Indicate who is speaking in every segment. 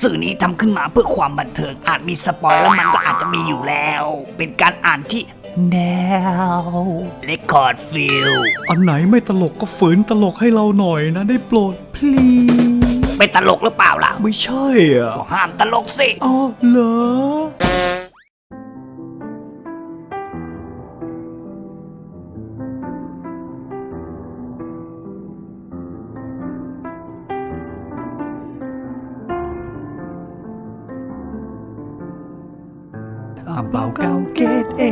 Speaker 1: สื่อนี้ทำขึ้นมาเพื่อความบันเทิงอาจมีสปอยแล้วมันก็อาจจะมีอยู่แล้ว เป็นการอ่านที่แนวเลคคอร์ดฟิล
Speaker 2: อันไหนไม่ตลกก็ฝืนตลกให้เราหน่อยนะได้โปรด please
Speaker 1: เป็นตลกหรือเปล่าล่ะ
Speaker 2: ไม่ใช่อะ
Speaker 1: ก็ห้ามตลกสิ
Speaker 2: อ๋อเหรอ
Speaker 1: อาเบาเกาเกตเอ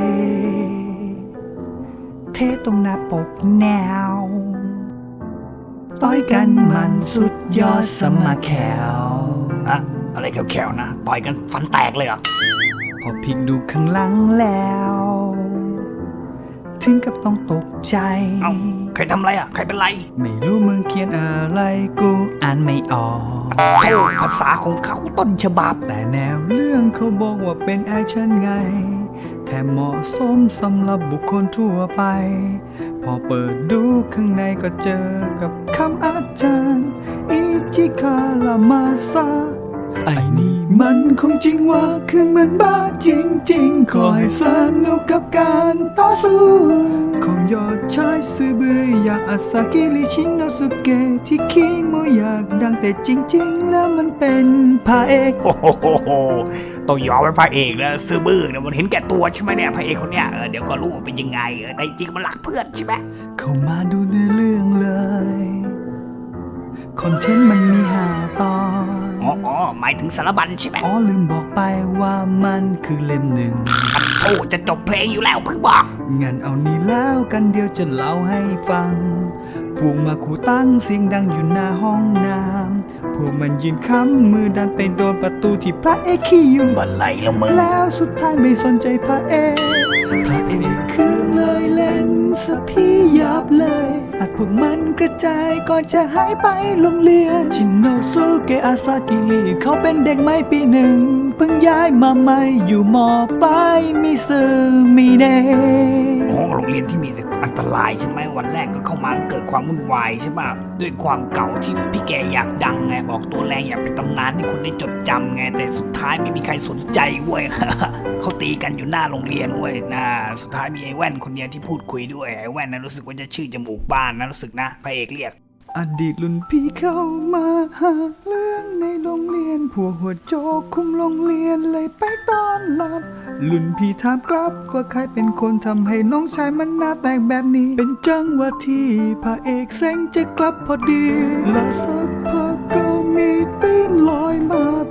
Speaker 1: เทตรงหน้าปกแนว ต่อยกันมันสุดยอดสมาแขวอะอะไรแขวๆนะ ต่อยกันฟันแตกเลยเหรอ พอพลิกดูข้างหลังแล้ว ถึงกับต้องตกใจ เอ้าใครทำอะไรอะ ใครเป็นไร
Speaker 2: ไม่รู้มึงเขียนอะไรกูอ่านไม่ออก
Speaker 1: โธ่ภาษาของเขาต้นฉบับ
Speaker 2: แต่แนวเรื่องเขาบอกว่าเป็นแอคชั่นไง แถมเหมาะสมสำหรับบุคคลทั่วไป พอเปิดดูข้างในก็เจอกับคำอาจารย์ อิจิคารามาซาไอ้นี่มันคงจริงว่าคือมันบ้าจริงๆขอให้สนุกกับการต่อ สู้ของยอดชายซื่อบืออย่างอาซากิริชินโนสุเกะที่คิโมอยากดังแต่จริง ๆ แล้วมันเป็นพระเอก
Speaker 1: โอ้โหต้องยอมเป็นพระเอกแล้วซื้อบื้อเนี่ยมันเห็นแก่ตัวใช่ไหมเนี่ยพระเอกคนเนี้ยเออเดี๋ยวก็รู้ว่าเป็นยังไงเออแต่จริงๆมันรักเพื่อนใช่ไหม
Speaker 2: เข้ามาดูในเรื่องเลยคอนเทนต์มันมีหาตอน
Speaker 1: อ๋ออ๋อหมายถึงสารบัญใช่ไหม
Speaker 2: อ๋อลืมบอกไปว่ามันคือเล่มหนึ่ง
Speaker 1: โอ้ จะจบเพลงอยู่แล้วเพิ่งบอก
Speaker 2: งั้นเอานี้แล้วกันเดียวจะเล่าให้ฟัง พวกมาคูตั้งเสียงดังอยู่หน้าห้องน้ำ พวกมันยืนค้ำมือดันไปโดนประตูที่พระเอกขี้อยู่
Speaker 1: บันไลแล้วมึง
Speaker 2: แล้วสุดท้ายไม่สนใจพระเอกพระเอกคือเลยเล่นสะพี่ยับเลย อัดพวกมันกระจายก่อนจะหายไปโรงเรียนชินโนสุเกะอาซากิริเขาเป็นเด็กไม่ปีหนึ่งเพิ่งย้ายมาใหม่อยู่มอปลายมีซึมีเน
Speaker 1: โอ้โรงเรียนที่มีแต่อันตรายใช่ไหมวันแรกก็เข้ามาเกิดความวุ่นวายใช่ป่ะด้วยความเก่าที่พี่แกอยากดังไงออกตัวแรงอยากเป็นตำนานให้คนได้จดจำไง แต่สุดท้ายไม่มีใครสนใจเว้ยเขาตีกันอยู่หน้าโรงเรียนเว้ยนะสุดท้ายมีไอ้แว่นคนเดียวที่พูดคุยด้วยไอ้แว่นนะรู้สึกว่าจะชื่อจมูกบ้านนะรู้สึกนะพระเอกเรียก
Speaker 2: อดีตรุ่นพี่เข้ามาหาเรื่องในโรงเรียนพวหัวโจกคุมโรงเรียนเลยไปตอนรับรุ่นพี่ถามกลับว่าใครเป็นคนทำให้น้องชายมันหน้าแตกแบบนี้ เป็นจังหวะที่พระเอกแสงจะกลับพอดีแล้วสักพัก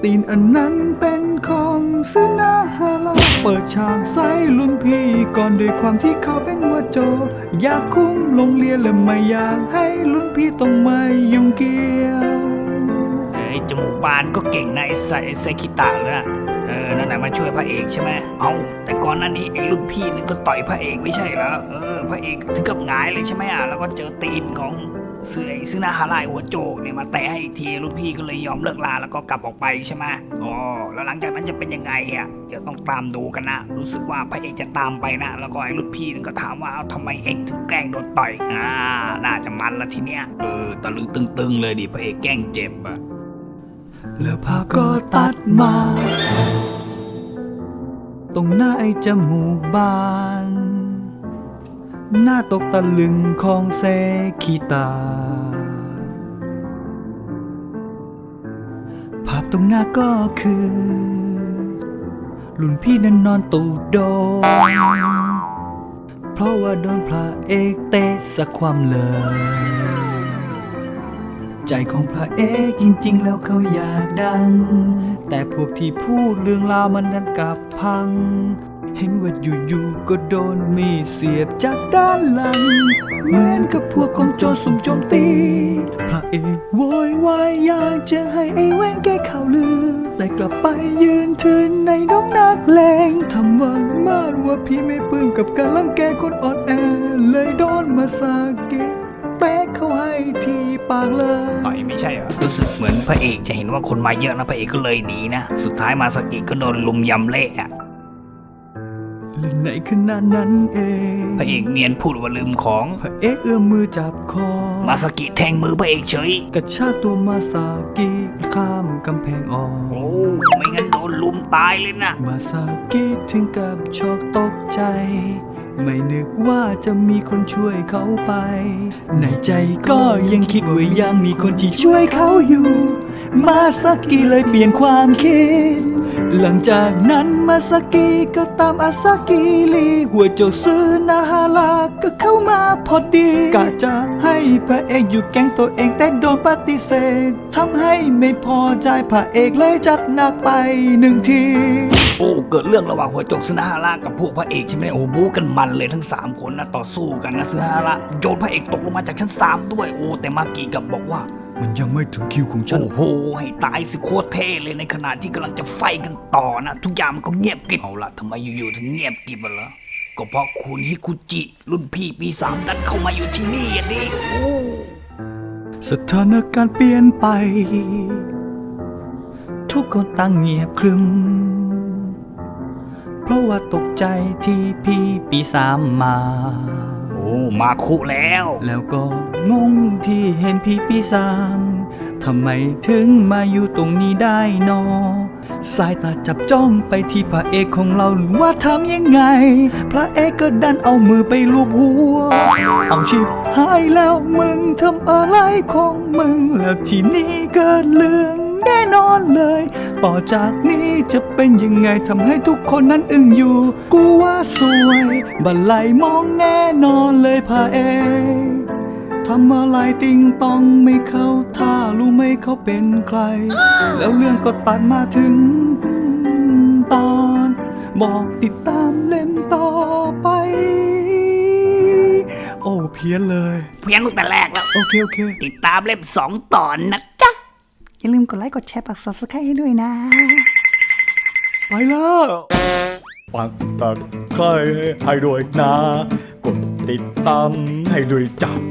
Speaker 2: ตีนอันนั้นเป็นของซึนาฮาราเปิดฉากใส่รุ่นพี่ก่อนด้วยความที่เขาเป็นหัวโจ อยากคุ้มโรงเรียนและไม่อยากให้รุ่นพี่ต้องมายุ่งเกี่ยว
Speaker 1: เอ้ยจมูกบานก็เก่งนะไอ้ไซไซคิตะเลยนะเออนั่นแหละมาช่วยพระเอกใช่ไหมเอาแต่ก่อนหน้านี้ไอ้รุ่นพี่นี่ก็ต่อยพระเอกไม่ใช่เหรอเออพระเอกถึงกับหงายเลยใช่ไหมอะแล้วก็เจอตีนของ เสือไอ้ซึนาฮารายหัวโจกเนี่ยมาแตะให้อีกทีรุ่นพี่ก็เลยยอมเลิกลาแล้วก็กลับออกไปใช่ไหมอ๋อแล้วหลังจากนั้นจะเป็นยังไงอะเดี๋ยวต้องตามดูกันนะ รู้สึกว่าพระเอกจะตามไปนะ แล้วก็ไอ้รุ่นพี่นึงก็ถามว่าเอาทำไมเองถึงแกล้งโดนต่อยอ่าน่าจะมันละทีเนี้ยเออตะลึงตึงๆเลยดิพระเอกแกล้งเจ็บอะ
Speaker 2: แล้วภาพก็ตัดมา ตรงหน้าไอ้จมูกบาน หน้าตกตะลึงของเซคิตา ภาพตรงหน้าก็คือรุ่นพี่นั้นนอนตูดโดนเพราะว่าโดนพระเอกเตะสักความเลย ใจของพระเอกจริง ๆ แล้วเขาอยากดัง แต่พวกที่พูดเรื่องราวมันดันกลับพัง เห็นว่าอยู่ๆก็โดนมีดเสียบจากด้านหลัง เหมือนกับพวกของโจรสุ่มโจมตี พระเอกโวยวายอยากจะให้ไอ้แว่นแก้ข่าวลือ แต่กลับไปยืนทืนในดงนักเลงทำว่ามาดว่าพี่ไม่ปลื้มกับการลังแกคนอ่อนแอ เลยโดนมาสาเกต เขาให้ที่ปากเลย
Speaker 1: ต่อยไม่ใช่เหรอรู้สึกเหมือนพระเอกจะเห็นว่าคนมาเยอะนะพระเอกก็เลยหนีนะ สุดท้ายมาสกิก็โดนลุมยำเละอะ
Speaker 2: เล่นในขนาดนั้นเอง
Speaker 1: พระเอกเนียนพูดว่าลืมของ
Speaker 2: พระเอกเอื้อมมือจับคอ
Speaker 1: มาสกิแทงมือพระเอกเฉย
Speaker 2: กระชากตัวมาสากิคข้ามกำแพงออก
Speaker 1: โอ้ไม่งั้นโดนลุมตายเลยนะ
Speaker 2: มาสากิถึงกับช็อกตกใจ ไม่นึกว่าจะมีคนช่วยเขาไป ในใจก็ยังคิดว่ายังมีคนที่ช่วยเขาอยู่ มาสากิเลยเปลี่ยนความคิด หลังจากนั้นมาสากิก็ตามอาซากิลีหัวโจกซื้อนาฮาราก็เข้ามาพอดีกะจะให้พระเอกอยู่แก๊งตัวเองแต่โดนปฏิเสธทำให้ไม่พอใจพระเอกเลยจัดหนักไปหนึ่งที
Speaker 1: โอ้เกิดเรื่องระหว่างหัวโจกซึนาฮาระกับพวกพระเอกใช่ไหมโอ้บู๊กันมันเลยทั้ง 3 คนนะต่อสู้กันนะซึนาฮาระโยนพระเอกตกลงมาจากชั้น 3 ด้วยโอ้แต่มากีกับบอกว่า
Speaker 2: มันยังไม่ถึงคิวของฉัน
Speaker 1: โอ้โห ให้ตายสิโคตรเท่เลยในขณะที่กำลังจะไฟกันต่อนะ ทุกอย่างมันก็เงียบกริบเอาละทำไมอยู่ๆถึงเงียบกริบอะเหรอก็เพราะคุณฮิคุจิ รุ่นพี่ปีสามดันเข้ามาอยู่ที่นี่อะดิโอ้
Speaker 2: สถานการณ์เปลี่ยนไป ทุกคนตั้งเงียบครึม เพราะว่าตกใจที่พี่ปีสามมา
Speaker 1: โอ้มาคุแล้ว
Speaker 2: แล้วก็งงที่เห็นพี่ปีสามทำไมถึงมาอยู่ตรงนี้ได้นอ สายตาจับจ้องไปที่พระเอกของเราว่าทำยังไง พระเอกก็ดันเอามือไปลูบหัว เอาชิบหายแล้วมึงทำอะไรของมึงแล้วทีนี้เกิดเรื่อง แน่นอนเลย ต่อจากนี้จะเป็นยังไงทำให้ทุกคนนั้นอึ้งอยู่ กูว่าสวยบันไลมองแน่นอนเลยพระเอกทำอะไรติงตองไม่เข้าท่ารู้ไหมเขาเป็นใคร แล้วเรื่องก็ตัดมาถึงตอน บอกติดตามเล่มต่อไป โอ้เพี้ยนเลย
Speaker 1: เพียงตั้งแต่แรกแล้ว
Speaker 2: โอเค โอเค
Speaker 1: ติดตามเล่มสองตอนนะจ๊ะ
Speaker 2: อย่าลืมกดไลค์กดแชร์ปัก subscribe ให้ด้วยนะ ไปแล้วปักตะไคร้ให้ด้วยนะ กดติดตามให้ด้วยจับ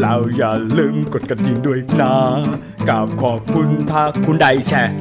Speaker 2: แล้วอย่าลืมกดกระดิ่งด้วยนะกราบขอบคุณถ้าคุณได้แชร์